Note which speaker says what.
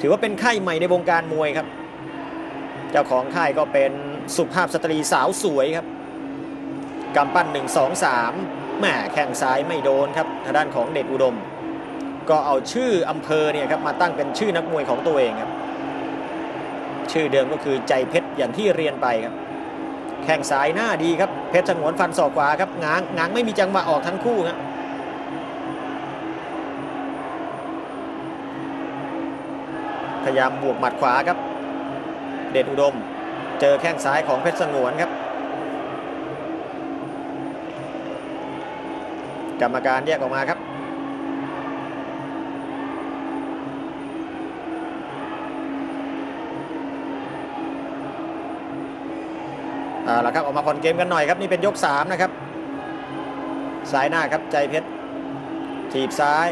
Speaker 1: ถือว่าเป็นค่ายใหม่ในวงการมวยครับ เจ้าของค่ายก็เป็นสุภาพสตรีสาวสวยครับกำปั้น 1 2 3แหม่แข้งซ้ายไม่โดนครับทางด้านของเดชอุดม ก็เอาชื่ออำเภอเนี่ยครับมาตั้งเป็นชื่อนักมวยของตัวเองครับ ชื่อเดิมก็คือใจเพชรอย่างที่เรียนไปครับ แข้งซ้ายหน้าดีครับเพชรสงวนฟันศอกขวาครับง้างง้างไม่มีจังหวะออกทั้งคู่ครับ พยายามบวกหมัดขวาครับ เดชอุดม เจอแข้งซ้ายของเพชรสงวนครับ กรรมการแยกออกมาครับ เอาละครับออกมาผ่อนเกมกันหน่อยครับ นี่เป็นยก 3 นะครับ ซ้ายหน้าครับใจเพชรถีบซ้าย